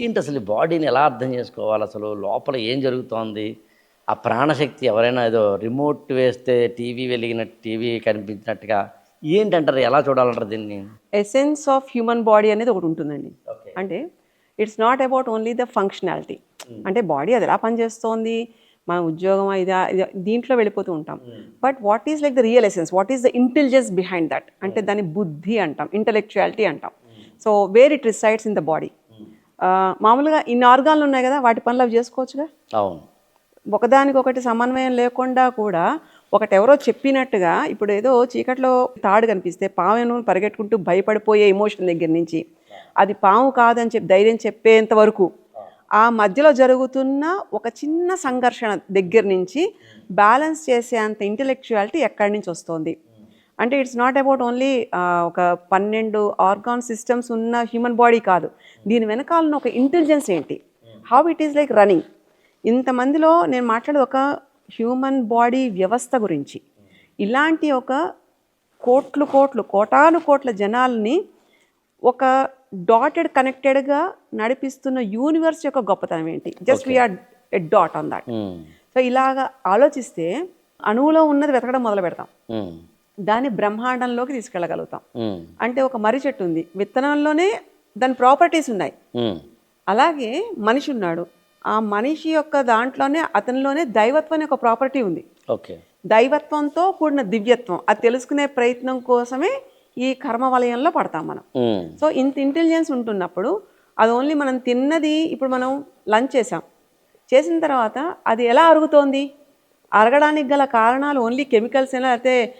ఏంటి అసలు బాడీని ఎలా అర్థం చేసుకోవాలి? అసలు లోపల ఏం జరుగుతోంది? ఆ ప్రాణశక్తి ఎవరైనా ఏదో రిమోట్ వేస్తే టీవీ వెలిగినట్టు టీవీ కనిపించినట్టుగా ఏంటంటారు? ఎలా చూడాలంటారు దీన్ని? ఎసెన్స్ ఆఫ్ హ్యూమన్ బాడీ అనేది ఒకటి ఉంటుందండి. అంటే it's not about only the functionality అంటే బాడీ అది ఎలా పనిచేస్తోంది? మన ఉద్యోగం ఇది? ఇది దీంట్లో వెళ్ళిపోతూ ఉంటాం. But what is like the real essence what is the intelligence behind that అంటే దాని బుద్ధి అంటాం ఇంటలెక్చువాలిటీ అంటాం. So where it resides in the body మామూలుగా ఇన్ని ఆర్గాన్లు ఉన్నాయి కదా వాటి పనులు అవి చేసుకోవచ్చుగా? అవును. ఒకదానికొకటి సమన్వయం లేకుండా కూడా ఒకటి ఎవరో చెప్పినట్టుగా ఇప్పుడు ఏదో చీకట్లో తాడు కనిపిస్తే పామును పరిగెట్టుకుంటూ భయపడిపోయే ఎమోషన్ దగ్గర నుంచి. అది పాము కాదని చెప్పి ధైర్యం చెప్పేంత వరకు ఆ మధ్యలో జరుగుతున్న ఒక చిన్న సంఘర్షణ దగ్గర నుంచి బ్యాలెన్స్ చేసే అంత ఇంటెలెక్చువాలిటీ ఎక్కడి నుంచి వస్తుంది? అంటే ఇట్స్ నాట్ అబౌట్ ఓన్లీ ఒక పన్నెండు ఆర్గాన్ సిస్టమ్స్ ఉన్న హ్యూమన్ బాడీ కాదు. దీని వెనకాలన్న ఒక ఇంటెలిజెన్స్ ఏంటి? How it is like running ఇంతమందిలో నేను మాట్లాడేది ఒక హ్యూమన్ బాడీ వ్యవస్థ గురించి. ఇలాంటి ఒక కోట్లు కోట్లు కోటాను కోట్ల జనాల్ని ఒక డాటెడ్ కనెక్టెడ్గా నడిపిస్తున్న యూనివర్స్ యొక్క గొప్పతనం ఏంటి? Just we are a dot on that so ఇలాగ ఆలోచిస్తే అణువులో ఉన్నది వెతకడం మొదలు పెడతాం. ఉమ్, దాన్ని బ్రహ్మాండంలోకి తీసుకెళ్ళగలుగుతాం. అంటే ఒక మర్రి చెట్టు ఉంది. విత్తనంలోనే దాని ప్రాపర్టీస్ ఉన్నాయి. అలాగే మనిషి ఉన్నాడు. ఆ మనిషి యొక్క దాంట్లోనే అతనిలోనే దైవత్వం అనే ఒక ప్రాపర్టీ ఉంది. ఓకే. దైవత్వంతో కూడిన దివ్యత్వం. అది తెలుసుకునే ప్రయత్నం కోసమే ఈ కర్మ వలయంలో పడతాం మనం. సో ఇంత ఇంటెలిజెన్స్ ఉంటున్నప్పుడు అది ఓన్లీ మనం తిన్నది ఇప్పుడు మనం లంచ్ చేసాం చేసిన తర్వాత అది ఎలా అరుగుతోంది? అరగడానికి గల కారణాలు ఓన్లీ కెమికల్స్ అయినా లేకపోతే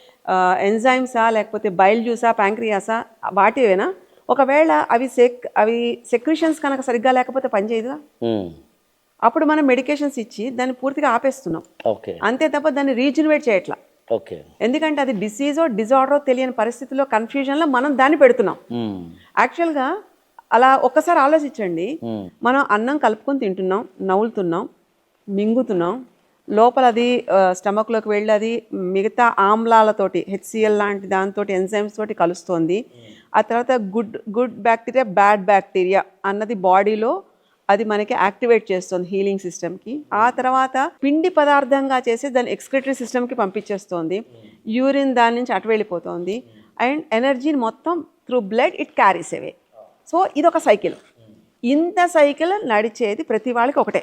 ఎంజైమ్సా లేకపోతే బైల్ జ్యూసా ప్యాంక్రియాసా వాటివేనా? ఒకవేళ అవి సెక్ అవి సెక్రిషన్స్ కనుక సరిగ్గా లేకపోతే పనిచేయదుగా అప్పుడు మనం మెడికేషన్స్ ఇచ్చి దాన్ని పూర్తిగా ఆపేస్తున్నాం. ఓకే. అంతే తప్ప దాన్ని రీజనరేట్ చేయట్లా. ఓకే. ఎందుకంటే అది డిసీజో డిజార్డరో తెలియని పరిస్థితిలో కన్ఫ్యూజన్లో మనం దాన్ని పెడుతున్నాం. యాక్చువల్గా అలా ఒక్కసారి ఆలోచించండి. మనం అన్నం కలుపుకొని తింటున్నాం నవ్వులుతున్నాం మింగుతున్నాం లోపల అది స్టమక్లోకి వెళ్ళి అది మిగతా ఆమ్లాలతోటి హెచ్సిఎల్ లాంటి దాంతో ఎంజైమ్స్ తోటి కలుస్తోంది. ఆ తర్వాత good good bacteria bad bacteria అన్నది బాడీలో అది మనకి యాక్టివేట్ చేస్తుంది హీలింగ్ సిస్టమ్కి. ఆ తర్వాత పిండి పదార్థంగా చేసి దాన్ని ఎక్స్క్రిటరీ సిస్టమ్కి పంపించేస్తోంది. యూరిన్ దాని నుంచి అటు వెళ్ళిపోతుంది. అండ్ ఎనర్జీని మొత్తం through blood it carries away. So ఇది ఒక సైకిల్ ఇంత సైకిల్ నడిచేది ప్రతి వాళ్ళకి ఒకటే.